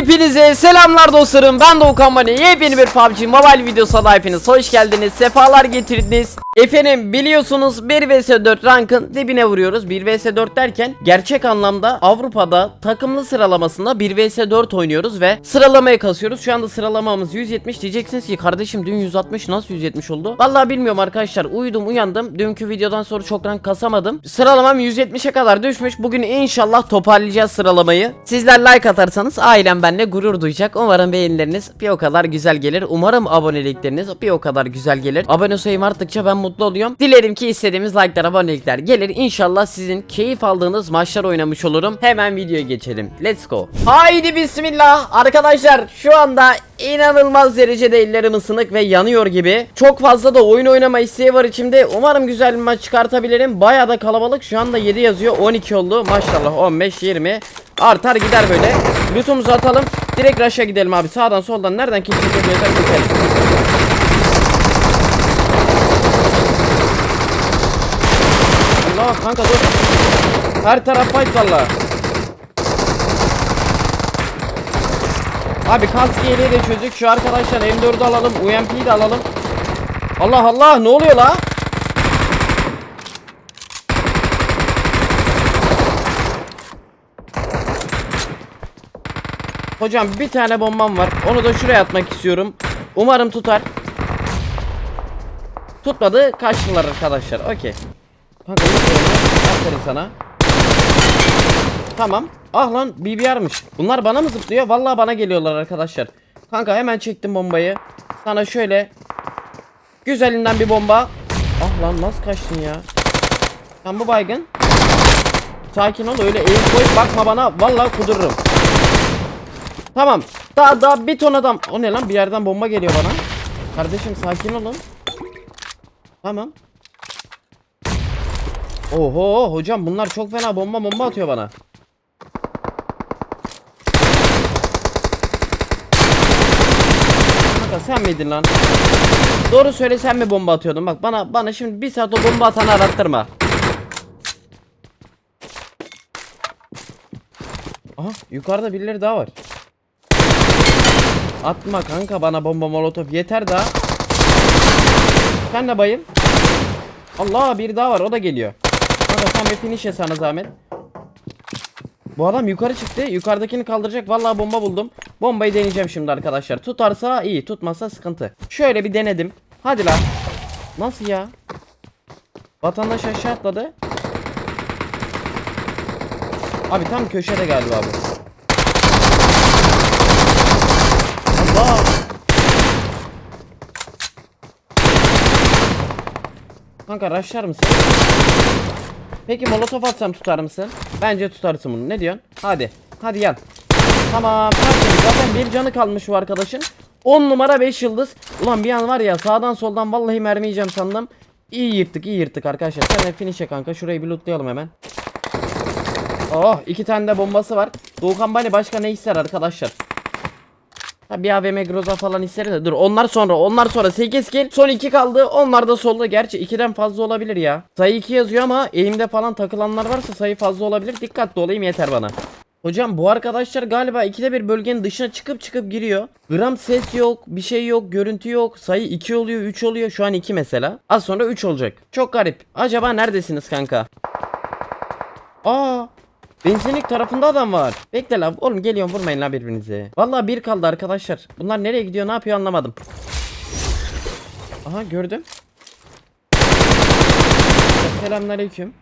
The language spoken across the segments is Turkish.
Hepinize selamlar dostlarım. Ben Doğukan Bani. Yepyeni bir PUBG Mobile videosuna hepiniz hoş geldiniz. Sefalar getirdiniz. Efendim biliyorsunuz 1 vs 4 rankın dibine vuruyoruz. 1 vs 4 derken gerçek anlamda Avrupa'da takımlı sıralamasında 1 vs 4 oynuyoruz ve sıralamaya kasıyoruz. Şu anda sıralamamız 170 diyeceksiniz ki kardeşim dün 160 nasıl 170 oldu? Vallahi bilmiyorum arkadaşlar. Uyudum uyandım. Dünkü videodan sonra çok rank kasamadım. Sıralamam 170'e kadar düşmüş. Bugün inşallah toparlayacağız sıralamayı. Sizler like atarsanız ailem benimle gurur duyacak. Umarım beğenileriniz bir o kadar güzel gelir. Umarım abonelikleriniz bir o kadar güzel gelir. Abone sayım arttıkça ben mutlu oluyorum. Dilerim ki istediğimiz like'lar, abonelikler gelir. İnşallah sizin keyif aldığınız maçlar oynamış olurum. Hemen videoya geçelim. Let's go. Haydi bismillah. Arkadaşlar şu anda inanılmaz derecede ellerim ısınık ve yanıyor gibi. Çok fazla da oyun oynama isteği var içimde. Umarım güzel bir maç çıkartabilirim. Bayağı da kalabalık. Şu anda 7 yazıyor. 12 oldu. Maşallah 15 20 artar gider böyle. Lootumuzu atalım. Direkt rush'a gidelim abi. Sağdan soldan nereden kim çekiyor geçelim. Allah kanka dur. Her taraf fight valla. Abi kask yeleği de çözdük. Şu arkadaşlar M4'ü alalım. UMP'yi de alalım. Allah Allah ne oluyor la? Hocam bir tane bombam var. Onu da şuraya atmak istiyorum. Umarım tutar. Tutmadı. Kaçtılar arkadaşlar. Okey. Kanka söylüyor. Aferin sana. Tamam. Ah lan BBR'mış. Bunlar bana mı zıplıyor? Vallahi bana geliyorlar arkadaşlar. Kanka hemen çektim bombayı. Sana şöyle güzelinden bir bomba. Ah lan nasıl kaçtın ya? Sen bu baygın. Sakin ol öyle eğim koyup bakma bana. Vallahi kudururum. Tamam. Daha daha bir ton adam. O ne lan? Bir yerden bomba geliyor bana. Kardeşim sakin olun. Tamam. Oho hocam bunlar çok fena bomba bomba atıyor bana. Kanka sen miydin lan? Doğru söyle sen mi bomba atıyordun? Bak bana bana şimdi bir saat o bomba atanı arattırma. Aha yukarıda birileri daha var. Atma kanka bana bomba molotof yeter daha. Sen de bayım. Allah bir daha var o da geliyor. Kanka sen bir finish ye sana zahmet. Bu adam yukarı çıktı. Yukarıdakini kaldıracak. Vallahi bomba buldum. Bombayı deneyeceğim şimdi arkadaşlar. Tutarsa iyi, tutmazsa sıkıntı. Şöyle bir denedim. Hadi lan. Nasıl ya? Vatandaş aşağı atladı. Abi tam köşede galiba bu. Allah. Kanka rushlar mısın? Peki molotof atsam tutar mısın? Bence tutarsın bunu. Ne diyorsun? Hadi. Hadi yan. Tamam. tertemiz. Zaten bir canı kalmış bu arkadaşın. 10 numara 5 yıldız. Ulan bir an var ya sağdan soldan vallahi mermi sandım. İyi yırttık iyi yırttık arkadaşlar. Sen de finish'e kanka. Şurayı bir lootlayalım hemen. Oh iki tane de bombası var. Doğukan Bani başka ne ister arkadaşlar? Ha bir AVM Groza falan isteriz de dur onlar sonra onlar sonra 8 kill son 2 kaldı onlar da solda gerçi 2'den fazla olabilir ya Sayı 2 yazıyor ama eğimde falan takılanlar varsa sayı fazla olabilir dikkatli olayım yeter bana Hocam bu arkadaşlar galiba ikide bir bölgenin dışına çıkıp çıkıp giriyor. Gram ses yok, bir şey yok, görüntü yok. Sayı 2 oluyor, 3 oluyor. Şu an 2 mesela. Az sonra 3 olacak. Çok garip. Acaba neredesiniz kanka? Aa, benzinlik tarafında adam var. Bekle lan. Oğlum geliyorum vurmayın lan birbirinize. Vallahi bir kaldı arkadaşlar. Bunlar nereye gidiyor, ne yapıyor anlamadım. Aha gördüm. Selamünaleyküm.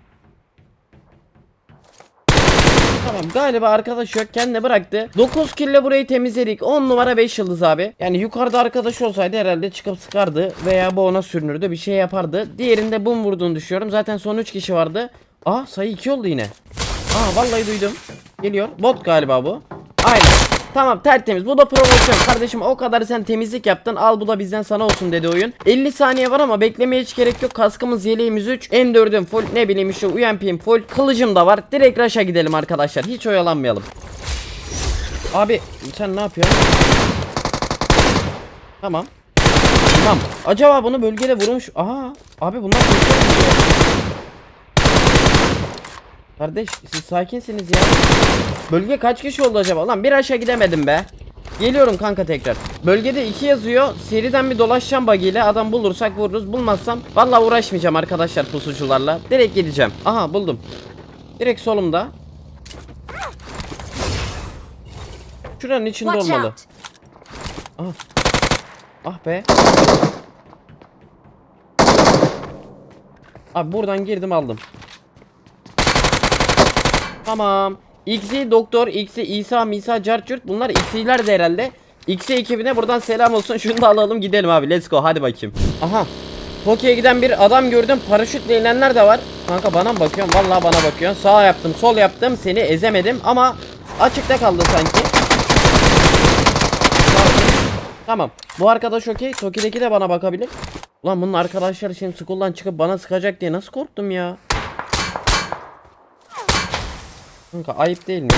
Tamam galiba arkadaş yok kendine bıraktı 9 kille burayı temizledik 10 numara 5 yıldız abi Yani yukarıda arkadaş olsaydı herhalde çıkıp sıkardı Veya bu ona sürünürdü bir şey yapardı Diğerinde bum vurduğunu düşünüyorum zaten son 3 kişi vardı Aa sayı 2 oldu yine Aa vallahi duydum. Geliyor. Bot galiba bu. Aynen. Tamam tertemiz. Bu da promosyon kardeşim o kadar sen temizlik yaptın al bu da bizden sana olsun dedi oyun. 50 saniye var ama beklemeye hiç gerek yok. Kaskımız yeleğimiz 3 M4'üm full ne bileyim işte UMP'm full. Kılıcım da var. Direkt rush'a gidelim arkadaşlar. Hiç oyalanmayalım. Abi sen ne yapıyorsun? Tamam. Tamam. Acaba bunu bölgede vurmuş Aha. Abi bunlar Kardeş siz sakinsiniz ya. Bölge kaç kişi oldu acaba? Lan bir aşağı gidemedim be. Geliyorum kanka tekrar. Bölgede 2 yazıyor. Seriden bir dolaşacağım bug ile. Adam bulursak vururuz. Bulmazsam vallahi uğraşmayacağım arkadaşlar pusucularla. Direkt gideceğim. Aha buldum. Direkt solumda. Şuranın içinde Watch olmalı. out! Ah. Ah be. Abi buradan girdim aldım. Tamam. X'i doktor, X'i İsa, Misa, Carçurt bunlar X'iler de herhalde. X'i ekibine buradan selam olsun. Şunu da alalım gidelim abi. Let's go. Hadi bakayım. Aha. Tokyo'ya giden bir adam gördüm. Paraşütle inenler de var. Kanka bana mı bakıyorsun? Vallahi bana bakıyorsun. Sağ yaptım, sol yaptım. Seni ezemedim ama açıkta kaldı sanki. Tamam. Bu arkadaş okey. Toki'deki de bana bakabilir. Ulan bunun arkadaşlar şimdi school'dan çıkıp bana sıkacak diye nasıl korktum ya. Kanka ayıp değil mi?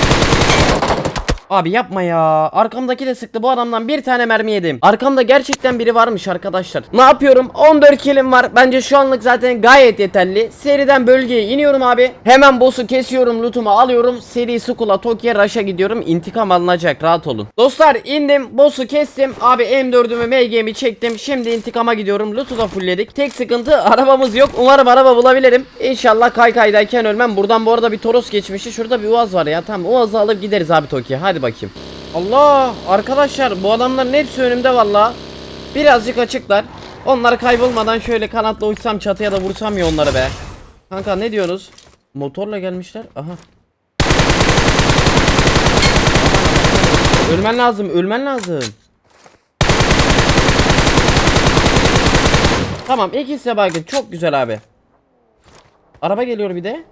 Abi yapma ya. Arkamdaki de sıktı. Bu adamdan bir tane mermi yedim. Arkamda gerçekten biri varmış arkadaşlar. Ne yapıyorum? 14 kilim var. Bence şu anlık zaten gayet yeterli. Seriden bölgeye iniyorum abi. Hemen boss'u kesiyorum. Lootumu alıyorum. Seri Skull'a Tokyo Rush'a gidiyorum. İntikam alınacak. Rahat olun. Dostlar indim. Boss'u kestim. Abi M4'ümü MG'mi çektim. Şimdi intikama gidiyorum. Loot'u da fullledik. Tek sıkıntı arabamız yok. Umarım araba bulabilirim. İnşallah kaykaydayken ölmem. Buradan bu arada bir Toros geçmişti. Şurada bir Uaz var ya. Tamam Uaz'ı alıp gideriz abi Tokyo. Hadi bakayım. Allah arkadaşlar bu adamların hepsi önümde valla. Birazcık açıklar. Onlar kaybolmadan şöyle kanatla uçsam çatıya da vursam ya onları be. Kanka ne diyorsunuz? Motorla gelmişler. Aha. Ölmen lazım, ölmen lazım. Tamam, ikisi de baygın. Çok güzel abi. Araba geliyor bir de.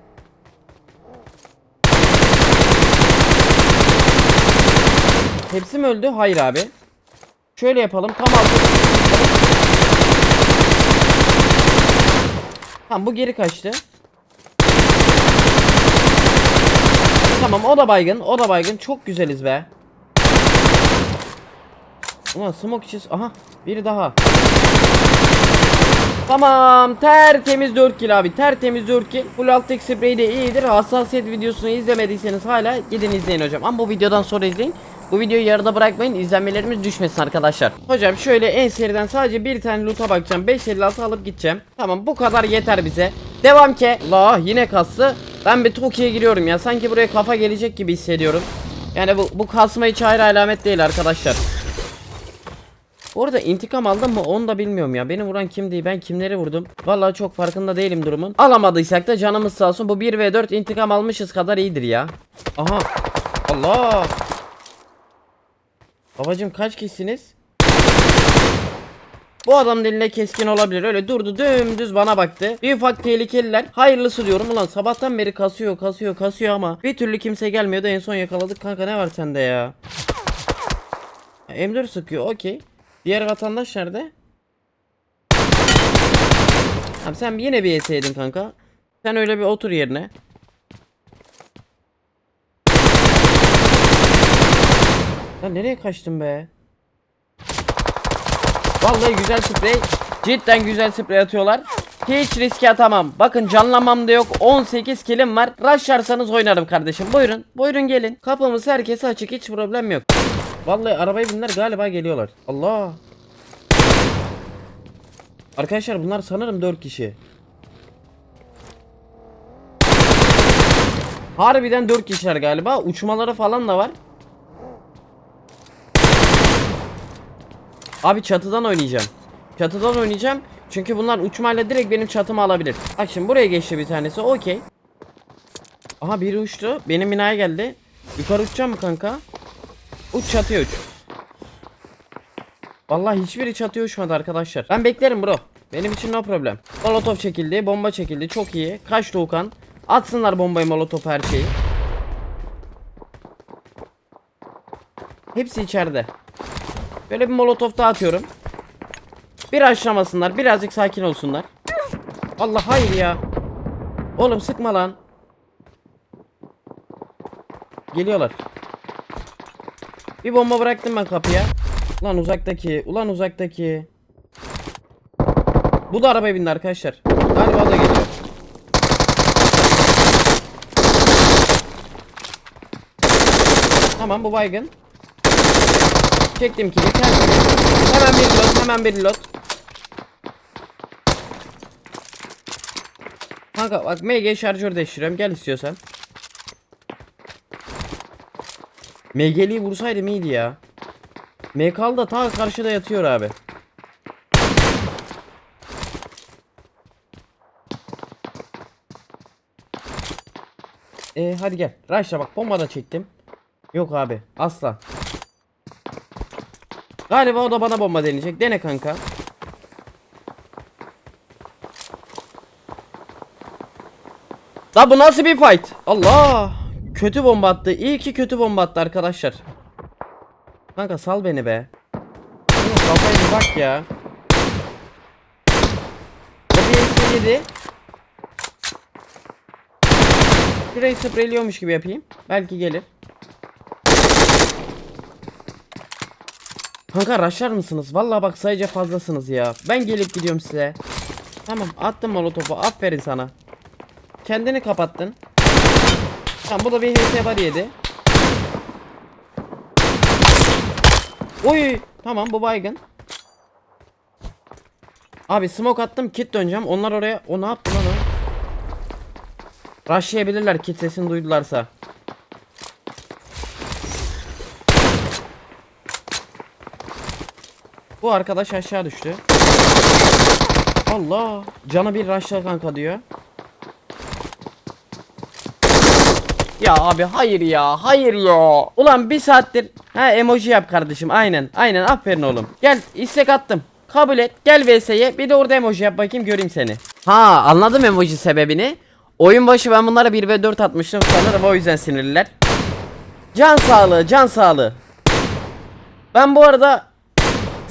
Hepsi mi öldü? Hayır abi. Şöyle yapalım. Tam altı. Tamam bu geri kaçtı. Tamam o da baygın. O da baygın. Çok güzeliz be. Ulan smoke içi... Aha. Biri daha. Tamam tertemiz 4 kill abi tertemiz 4 kill Full alt tek sprey de iyidir hassasiyet videosunu izlemediyseniz hala gidin izleyin hocam Ama bu videodan sonra izleyin Bu videoyu yarıda bırakmayın izlenmelerimiz düşmesin arkadaşlar Hocam şöyle en seriden sadece bir tane loot'a bakacağım 556 alıp gideceğim Tamam bu kadar yeter bize Devam ki La yine kastı Ben bir Tokyo'ya giriyorum ya sanki buraya kafa gelecek gibi hissediyorum Yani bu, bu kasma hiç ayrı alamet değil arkadaşlar bu arada intikam aldım mı onu da bilmiyorum ya. Beni vuran kimdi? Ben kimleri vurdum? Vallahi çok farkında değilim durumun. Alamadıysak da canımız sağ olsun. Bu 1v4 intikam almışız kadar iyidir ya. Aha. Allah. Babacım kaç kişisiniz? Bu adam diline keskin olabilir. Öyle durdu dümdüz bana baktı. Bir ufak tehlikeliler. Hayırlısı diyorum. Ulan sabahtan beri kasıyor kasıyor kasıyor ama bir türlü kimse gelmiyordu. En son yakaladık. Kanka ne var sende ya? M4 sıkıyor. Okey. Diğer vatandaş nerede? Tamam sen yine bir yeseydin kanka. Sen öyle bir otur yerine. Lan nereye kaçtın be? Vallahi güzel sprey. Cidden güzel sprey atıyorlar. Hiç riske atamam. Bakın canlamam da yok. 18 kilim var. Rushlarsanız oynarım kardeşim. Buyurun. Buyurun gelin. Kapımız herkese açık. Hiç problem yok. Vallahi arabaya binler galiba geliyorlar. Allah. Arkadaşlar bunlar sanırım 4 kişi. Harbiden 4 kişiler galiba. Uçmaları falan da var. Abi çatıdan oynayacağım. Çatıdan oynayacağım. Çünkü bunlar uçmayla direkt benim çatımı alabilir. Bak şimdi buraya geçti bir tanesi. Okey. Aha biri uçtu. Benim binaya geldi. Yukarı uçacağım mı kanka? Uç çatıya uç. Vallahi hiçbiri çatıya uçmadı arkadaşlar. Ben beklerim bro. Benim için no problem. Molotov çekildi, bomba çekildi. Çok iyi. Kaç Doğukan. Atsınlar bombayı, molotof her şeyi. Hepsi içeride. Böyle bir molotof daha atıyorum. Bir aşamasınlar. Birazcık sakin olsunlar. Allah hayır ya. Oğlum sıkma lan. Geliyorlar. Bir bomba bıraktım ben kapıya. Ulan uzaktaki. Ulan uzaktaki. Bu da arabaya bindi arkadaşlar. Galiba da geliyor. Tamam bu baygın. Çektim kili. Hemen, hemen bir lot. Hemen bir lot. Kanka bak MG şarjör değiştiriyorum. Gel istiyorsan. MG'liyi vursaydım iyiydi ya. MK'lı da ta karşıda yatıyor abi. Ee, hadi gel. Raşla bak bomba da çektim. Yok abi asla. Galiba o da bana bomba deneyecek. Dene kanka. La bu nasıl bir fight? Allah! Kötü bomba attı. İyi ki kötü bomba attı arkadaşlar. Kanka sal beni be. Kafayı bak ya. Bir yedi. Şurayı spreyliyormuş gibi yapayım. Belki gelir. Kanka raşlar mısınız? Vallahi bak sayıca fazlasınız ya. Ben gelip gidiyorum size. Tamam attım molotofu. Aferin sana. Kendini kapattın. Tamam bu da bir HS var yedi. Oy tamam bu baygın. Abi smoke attım kit döneceğim. Onlar oraya o ne yaptı lan o? Rushlayabilirler kit sesini duydularsa. Bu arkadaş aşağı düştü. Allah. Canı bir rushla kanka diyor. Ya abi hayır ya hayır ya. Ulan bir saattir ha emoji yap kardeşim aynen aynen aferin oğlum. Gel istek attım. Kabul et gel VS'ye bir de orada emoji yap bakayım göreyim seni. Ha anladım emoji sebebini. Oyun başı ben bunlara 1 ve 4 atmıştım sanırım o yüzden sinirliler. Can sağlığı can sağlığı. Ben bu arada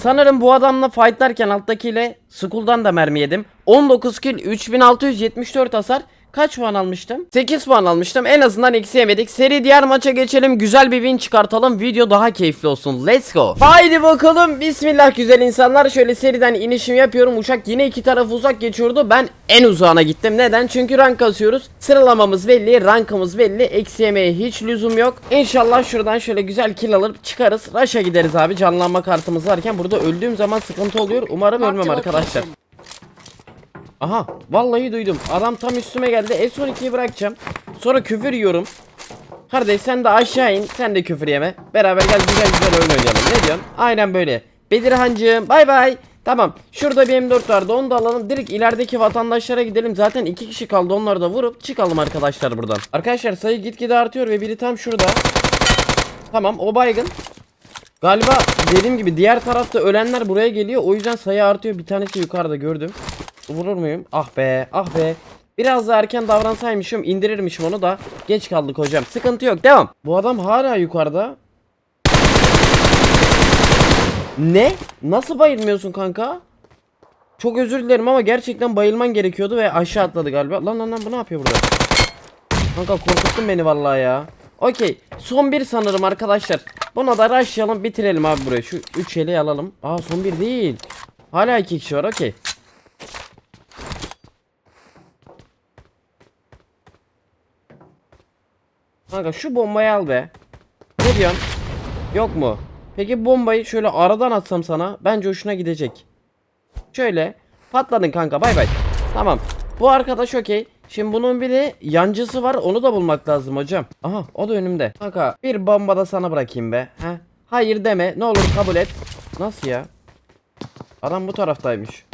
sanırım bu adamla fightlarken alttakiyle school'dan da mermi yedim. 19 kill 3674 hasar. Kaç puan almıştım? 8 puan almıştım. En azından eksi yemedik. Seri diğer maça geçelim. Güzel bir win çıkartalım. Video daha keyifli olsun. Let's go. Haydi bakalım. Bismillah güzel insanlar. Şöyle seriden inişimi yapıyorum. Uçak yine iki taraf uzak geçiyordu. Ben en uzağına gittim. Neden? Çünkü rank kasıyoruz. Sıralamamız belli. Rankımız belli. Eksi yemeye hiç lüzum yok. İnşallah şuradan şöyle güzel kill alıp çıkarız. Rush'a gideriz abi. Canlanma kartımız varken burada öldüğüm zaman sıkıntı oluyor. Umarım ölmem arkadaşlar. Aha vallahi duydum. Adam tam üstüme geldi. S12'yi bırakacağım. Sonra küfür yiyorum. Kardeş sen de aşağı in. Sen de küfür yeme. Beraber gel güzel güzel oyun oynayalım. Ne diyorsun? Aynen böyle. Bedirhancığım bay bay. Tamam. Şurada bir M4 vardı. Onu da alalım. Direkt ilerideki vatandaşlara gidelim. Zaten iki kişi kaldı. Onları da vurup çıkalım arkadaşlar buradan. Arkadaşlar sayı gitgide artıyor ve biri tam şurada. Tamam o baygın. Galiba dediğim gibi diğer tarafta ölenler buraya geliyor. O yüzden sayı artıyor. Bir tanesi yukarıda gördüm. Vurur muyum? Ah be ah be. Biraz daha erken davransaymışım indirirmişim onu da geç kaldık hocam. Sıkıntı yok devam. Bu adam hala yukarıda. Ne? Nasıl bayılmıyorsun kanka? Çok özür dilerim ama gerçekten bayılman gerekiyordu ve aşağı atladı galiba. Lan lan lan bu ne yapıyor burada? Kanka korkuttun beni vallahi ya. Okey. Son bir sanırım arkadaşlar. Buna da rushlayalım bitirelim abi burayı. Şu 3 eli alalım. Aa son bir değil. Hala iki kişi var okey. Kanka şu bombayı al be. Ne diyorsun? Yok mu? Peki bombayı şöyle aradan atsam sana bence hoşuna gidecek. Şöyle patladın kanka bay bay. Tamam. Bu arkadaş okey. Şimdi bunun bir de yancısı var onu da bulmak lazım hocam. Aha o da önümde. Kanka bir bomba da sana bırakayım be. He? Hayır deme ne olur kabul et. Nasıl ya? Adam bu taraftaymış.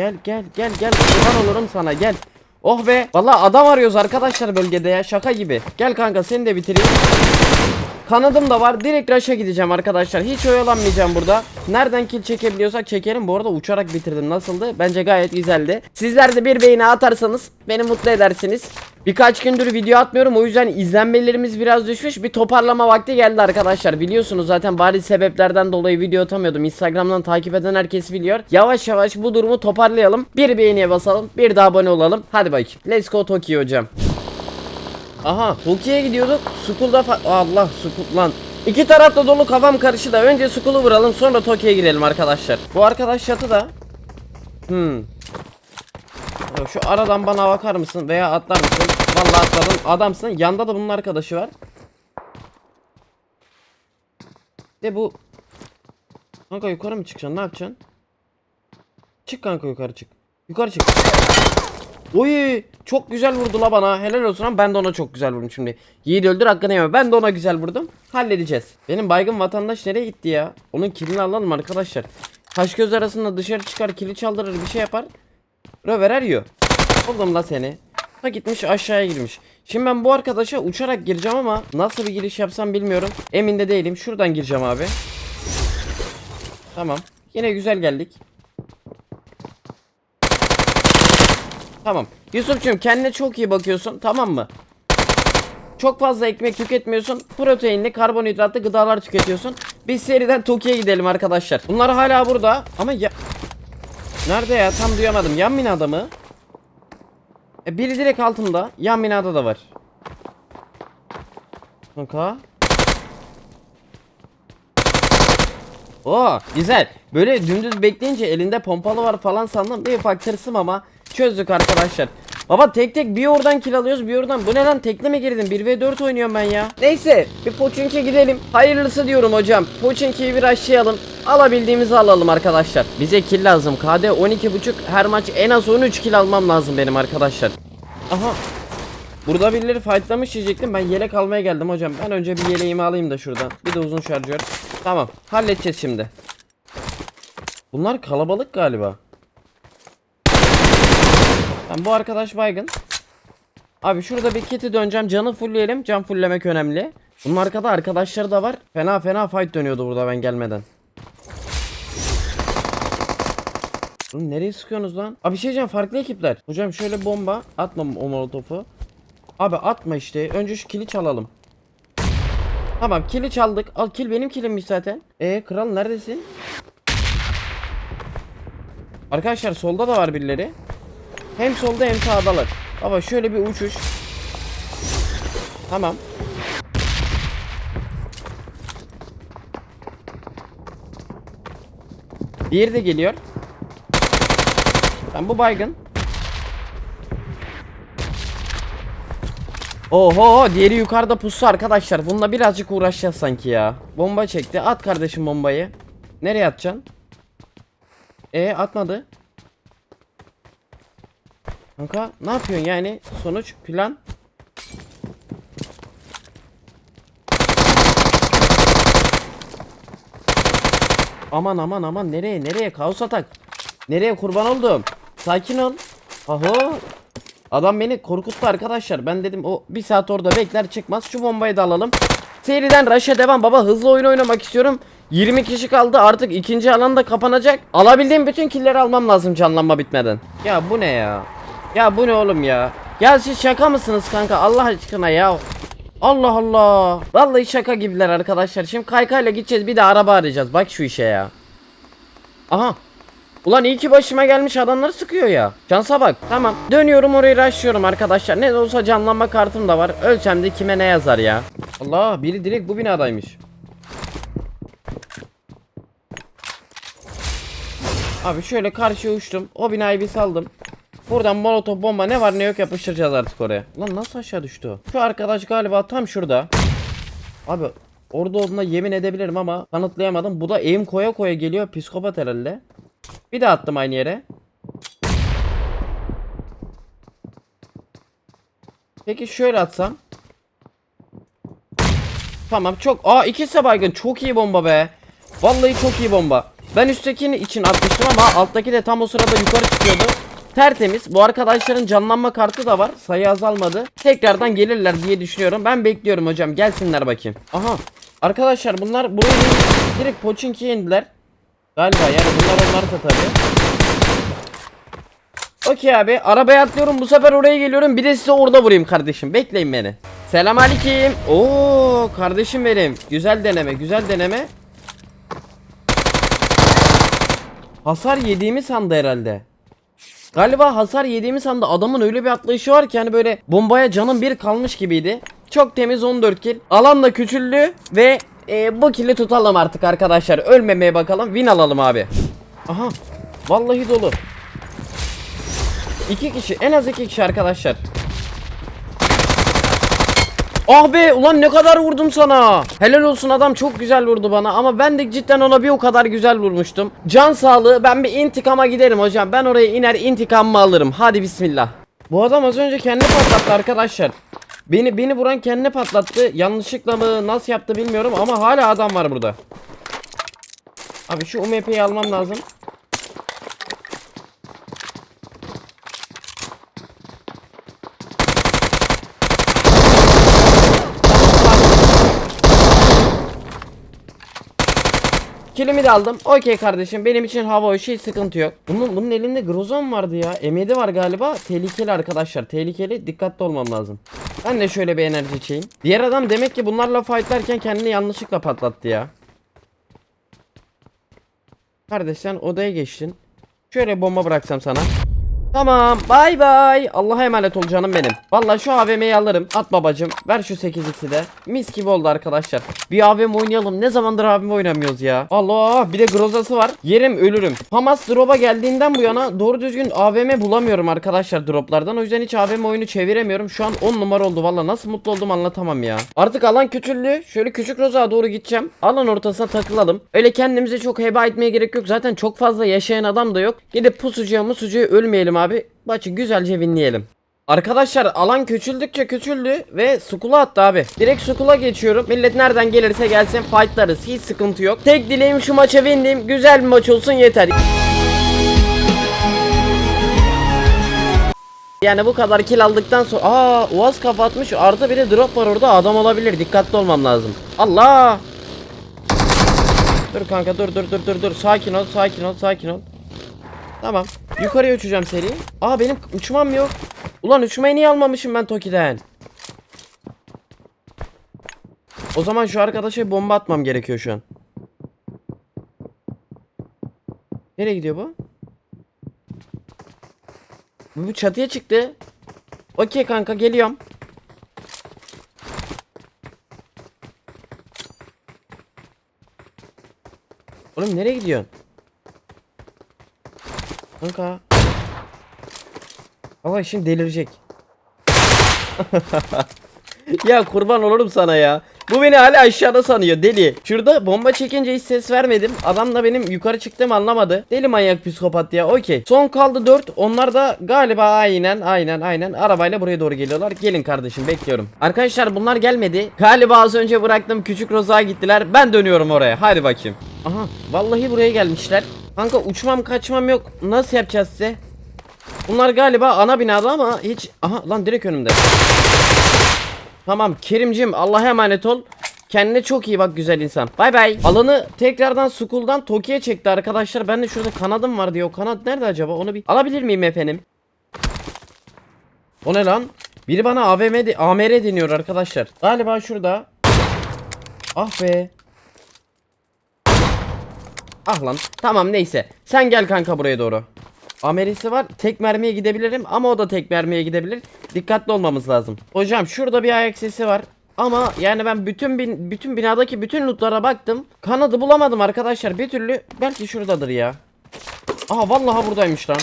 Gel gel gel gel kurban olurum sana gel. Oh be. Vallahi adam arıyoruz arkadaşlar bölgede ya şaka gibi. Gel kanka seni de bitireyim. Kanadım da var. Direkt rush'a gideceğim arkadaşlar. Hiç oyalanmayacağım burada. Nereden kill çekebiliyorsak çekelim. Bu arada uçarak bitirdim. Nasıldı? Bence gayet güzeldi. Sizler de bir beğeni atarsanız beni mutlu edersiniz. Birkaç gündür video atmıyorum. O yüzden izlenmelerimiz biraz düşmüş. Bir toparlama vakti geldi arkadaşlar. Biliyorsunuz zaten bariz sebeplerden dolayı video atamıyordum. Instagram'dan takip eden herkes biliyor. Yavaş yavaş bu durumu toparlayalım. Bir beğeniye basalım. Bir de abone olalım. Hadi bakayım. Let's go Tokyo hocam. Aha Tokyo'ya gidiyorduk. Fa- Allah School lan. İki tarafta dolu kafam karıştı da önce School'u vuralım sonra Tokyo'ya girelim arkadaşlar. Bu arkadaş çatıda. Hmm. Ya Şu aradan bana bakar mısın veya atlar mısın? Vallahi atladın. Adamsın. Yanda da bunun arkadaşı var. De bu Kanka yukarı mı çıkacaksın? Ne yapacaksın? Çık kanka yukarı çık. Yukarı çık. Oy çok güzel vurdu la bana. Helal olsun ama ben de ona çok güzel vurdum şimdi. Yiğit öldür hakkını yeme. Ben de ona güzel vurdum. Halledeceğiz. Benim baygın vatandaş nereye gitti ya? Onun kilini alalım arkadaşlar. Kaş göz arasında dışarı çıkar kili çaldırır bir şey yapar. Röverer yiyor. Buldum la seni. Ha gitmiş aşağıya girmiş. Şimdi ben bu arkadaşa uçarak gireceğim ama nasıl bir giriş yapsam bilmiyorum. Emin de değilim. Şuradan gireceğim abi. Tamam. Yine güzel geldik. Tamam. Yusuf'cum kendine çok iyi bakıyorsun. Tamam mı? Çok fazla ekmek tüketmiyorsun. Proteinli, karbonhidratlı gıdalar tüketiyorsun. Biz seriden Tokyo'ya gidelim arkadaşlar. Bunlar hala burada ama ya... Nerede ya? Tam duyamadım. Yan binada mı? E, biri direkt altında. Yan binada da var. Kanka. Oo güzel. Böyle dümdüz bekleyince elinde pompalı var falan sandım. Bir ufak tırsım ama çözdük arkadaşlar. Baba tek tek bir oradan kill alıyoruz bir oradan. Bu ne lan tekle mi girdin? 1v4 oynuyorum ben ya. Neyse bir Pochinki gidelim. Hayırlısı diyorum hocam. Pochinki'yi bir aşağıyalım. Alabildiğimizi alalım arkadaşlar. Bize kill lazım. KD 12.5 her maç en az 13 kill almam lazım benim arkadaşlar. Aha Burada birileri fightlamış diyecektim. Ben yelek almaya geldim hocam. Ben önce bir yeleğimi alayım da şuradan. Bir de uzun şarjör. Tamam. Halledeceğiz şimdi. Bunlar kalabalık galiba. Tamam bu arkadaş baygın. Abi şurada bir kiti döneceğim. Canı fullleyelim. Can fulllemek önemli. Bunun arkada arkadaşları da var. Fena fena fight dönüyordu burada ben gelmeden. Oğlum nereye sıkıyorsunuz lan? Abi şey diyeceğim farklı ekipler. Hocam şöyle bomba atma o molotofu. Abi atma işte. Önce şu kili çalalım. Tamam kili çaldık. Al kil benim kilimmiş zaten. E kral neredesin? Arkadaşlar solda da var birileri. Hem solda hem sağdalar. Baba şöyle bir uçuş. Tamam. Diğeri de geliyor. Tamam bu baygın. Oho diğeri yukarıda pusu arkadaşlar. Bununla birazcık uğraşacağız sanki ya. Bomba çekti. At kardeşim bombayı. Nereye atacaksın? E atmadı. Kanka ne yapıyorsun yani? Sonuç plan. Aman aman aman nereye nereye kaos atak. Nereye kurban oldum. Sakin ol. Aho. Adam beni korkuttu arkadaşlar. Ben dedim o bir saat orada bekler çıkmaz. Şu bombayı da alalım. Seriden rush'a devam baba. Hızlı oyun oynamak istiyorum. 20 kişi kaldı artık ikinci alan da kapanacak. Alabildiğim bütün killleri almam lazım canlanma bitmeden. Ya bu ne ya? Ya bu ne oğlum ya? Ya siz şaka mısınız kanka Allah aşkına ya? Allah Allah. Vallahi şaka gibiler arkadaşlar. Şimdi kaykayla gideceğiz bir de araba arayacağız. Bak şu işe ya. Aha. Ulan iyi ki başıma gelmiş adamlar sıkıyor ya. Şansa bak. Tamam. Dönüyorum orayı rushlıyorum arkadaşlar. Ne de olsa canlanma kartım da var. Ölçem de kime ne yazar ya. Allah biri direkt bu binadaymış. Abi şöyle karşıya uçtum. O binayı bir saldım. Buradan molotof bomba ne var ne yok yapıştıracağız artık oraya. Lan nasıl aşağı düştü? Şu arkadaş galiba tam şurada. Abi orada olduğuna yemin edebilirim ama kanıtlayamadım. Bu da eğim koya koya geliyor. Psikopat herhalde. Bir de attım aynı yere. Peki şöyle atsam. Tamam çok. Aa ikisi baygın. Çok iyi bomba be. Vallahi çok iyi bomba. Ben üsttekini için atmıştım ama alttaki de tam o sırada yukarı çıkıyordu. Tertemiz. Bu arkadaşların canlanma kartı da var. Sayı azalmadı. Tekrardan gelirler diye düşünüyorum. Ben bekliyorum hocam. Gelsinler bakayım. Aha. Arkadaşlar bunlar buraya direkt Pochinki'ye indiler. Galiba yani bunlar onlar da tabii. Okey abi arabaya atlıyorum bu sefer oraya geliyorum bir de size orada vurayım kardeşim bekleyin beni Selam aleyküm Oo kardeşim benim güzel deneme güzel deneme Hasar yediğimi sandı herhalde Galiba hasar yediğimi sandı adamın öyle bir atlayışı var ki hani böyle bombaya canım bir kalmış gibiydi. Çok temiz 14 kill. Alan da küçüldü ve e, bu kill'i tutalım artık arkadaşlar. Ölmemeye bakalım. Win alalım abi. Aha vallahi dolu. İki kişi en az iki kişi arkadaşlar Ah be ulan ne kadar vurdum sana. Helal olsun adam çok güzel vurdu bana ama ben de cidden ona bir o kadar güzel vurmuştum. Can sağlığı ben bir intikama giderim hocam. Ben oraya iner intikamımı alırım. Hadi bismillah. Bu adam az önce kendini patlattı arkadaşlar. Beni beni vuran kendini patlattı. Yanlışlıkla mı nasıl yaptı bilmiyorum ama hala adam var burada. Abi şu UMP'yi almam lazım. Kilimi de aldım. Okey kardeşim benim için hava o şey sıkıntı yok. Bunun bunun elinde Grozan vardı ya. M7 var galiba. Tehlikeli arkadaşlar. Tehlikeli. Dikkatli olmam lazım. Ben de şöyle bir enerji içeyim. Diğer adam demek ki bunlarla fightlarken kendini yanlışlıkla patlattı ya. Kardeş sen odaya geçtin. Şöyle bomba bıraksam sana. Tamam bay bay. Allah'a emanet ol canım benim. Vallahi şu AVM'yi alırım. At babacım. Ver şu 8x'i de. Mis gibi oldu arkadaşlar. Bir AVM oynayalım. Ne zamandır AVM oynamıyoruz ya. Allah bir de Groza'sı var. Yerim ölürüm. Hamas drop'a geldiğinden bu yana doğru düzgün AVM bulamıyorum arkadaşlar droplardan. O yüzden hiç AVM oyunu çeviremiyorum. Şu an 10 numara oldu. Vallahi nasıl mutlu oldum anlatamam ya. Artık alan küçüldü. Şöyle küçük Roza'ya doğru gideceğim. Alan ortasına takılalım. Öyle kendimizi çok heba etmeye gerek yok. Zaten çok fazla yaşayan adam da yok. Gidip pusucuya musucuya ölmeyelim abi. Maçı güzelce winleyelim. Arkadaşlar alan küçüldükçe küçüldü ve sukula attı abi. Direkt sukula geçiyorum. Millet nereden gelirse gelsin fightlarız. Hiç sıkıntı yok. Tek dileğim şu maça winleyeyim. Güzel bir maç olsun yeter. Yani bu kadar kill aldıktan sonra aa Uaz kapatmış artı bir de drop var orada adam olabilir dikkatli olmam lazım. Allah! Dur kanka dur dur dur dur dur sakin ol sakin ol sakin ol. Tamam yukarıya uçacağım seri. Aa benim uçmam yok. Ulan uçmayı niye almamışım ben Toki'den? O zaman şu arkadaşa bomba atmam gerekiyor şu an. Nereye gidiyor bu? Bu bu çatıya çıktı. Okey kanka geliyorum. Oğlum nereye gidiyorsun? Kanka. Ama şimdi delirecek. ya kurban olurum sana ya. Bu beni hala aşağıda sanıyor deli. Şurada bomba çekince hiç ses vermedim. Adam da benim yukarı çıktığımı anlamadı. Deli manyak psikopat ya. Okey. Son kaldı 4. Onlar da galiba aynen aynen aynen arabayla buraya doğru geliyorlar. Gelin kardeşim bekliyorum. Arkadaşlar bunlar gelmedi. Galiba az önce bıraktım küçük Roza'ya gittiler. Ben dönüyorum oraya. Hadi bakayım. Aha vallahi buraya gelmişler. Kanka uçmam kaçmam yok. Nasıl yapacağız size? Bunlar galiba ana binada ama hiç... Aha lan direkt önümde. Tamam Kerimcim Allah'a emanet ol. Kendine çok iyi bak güzel insan. Bay bay. Alanı tekrardan Skull'dan Toki'ye çekti arkadaşlar. Ben de şurada kanadım var diyor. Kanat nerede acaba? Onu bir alabilir miyim efendim? O ne lan? Biri bana AVM de- AMR deniyor arkadaşlar. Galiba şurada. Ah be. Ah lan. Tamam neyse. Sen gel kanka buraya doğru. Amerisi var. Tek mermiye gidebilirim ama o da tek mermiye gidebilir. Dikkatli olmamız lazım. Hocam şurada bir ayak sesi var. Ama yani ben bütün bin, bütün binadaki bütün lootlara baktım. Kanadı bulamadım arkadaşlar. Bir türlü belki şuradadır ya. Aha vallahi buradaymış lan.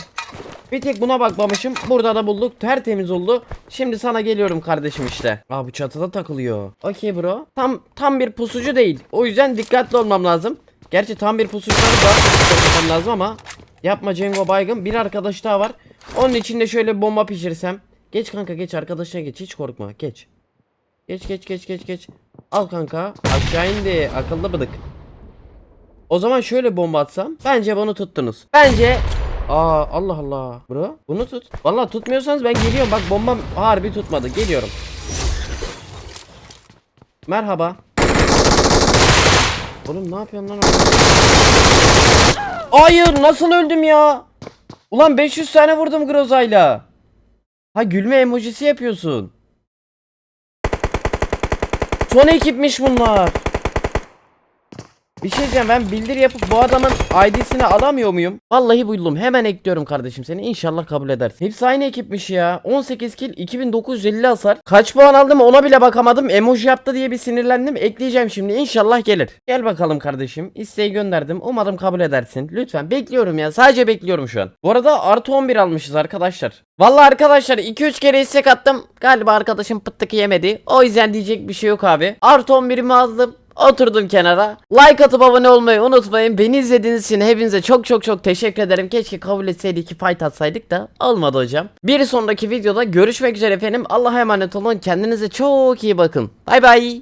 Bir tek buna bakmamışım. Burada da bulduk. Tertemiz oldu. Şimdi sana geliyorum kardeşim işte. Aa bu çatıda takılıyor. Okey bro. Tam tam bir pusucu değil. O yüzden dikkatli olmam lazım. Gerçi tam bir pusucudan daha çok dikkat etmem lazım ama yapma Cengo baygın. Bir arkadaş daha var. Onun içinde şöyle bir bomba pişirsem. Geç kanka geç arkadaşına geç. Hiç korkma. Geç. Geç geç geç geç geç. Al kanka. Aşağı indi. Akıllı bıdık. O zaman şöyle bomba atsam. Bence bunu tuttunuz. Bence Aa Allah Allah. Bro bunu tut. Vallahi tutmuyorsanız ben geliyorum. Bak bombam harbi tutmadı. Geliyorum. Merhaba. Oğlum ne yapıyorsun lan? Hayır nasıl öldüm ya? Ulan 500 tane vurdum Groza'yla. Ha gülme emojisi yapıyorsun. Son ekipmiş bunlar. Bir şey diyeceğim ben bildiri yapıp bu adamın ID'sini alamıyor muyum? Vallahi buldum. Hemen ekliyorum kardeşim seni. İnşallah kabul edersin. Hepsi aynı ekipmiş ya. 18 kill 2950 hasar. Kaç puan aldım ona bile bakamadım. Emoji yaptı diye bir sinirlendim. Ekleyeceğim şimdi. İnşallah gelir. Gel bakalım kardeşim. İsteği gönderdim. Umarım kabul edersin. Lütfen bekliyorum ya. Sadece bekliyorum şu an. Bu arada artı 11 almışız arkadaşlar. Vallahi arkadaşlar 2-3 kere istek attım. Galiba arkadaşım pıttık yemedi. O yüzden diyecek bir şey yok abi. Artı 11'imi aldım. Oturdum kenara. Like atıp abone olmayı unutmayın. Beni izlediğiniz için hepinize çok çok çok teşekkür ederim. Keşke kabul etseydik ki fight atsaydık da olmadı hocam. Bir sonraki videoda görüşmek üzere efendim. Allah'a emanet olun. Kendinize çok iyi bakın. Bay bay.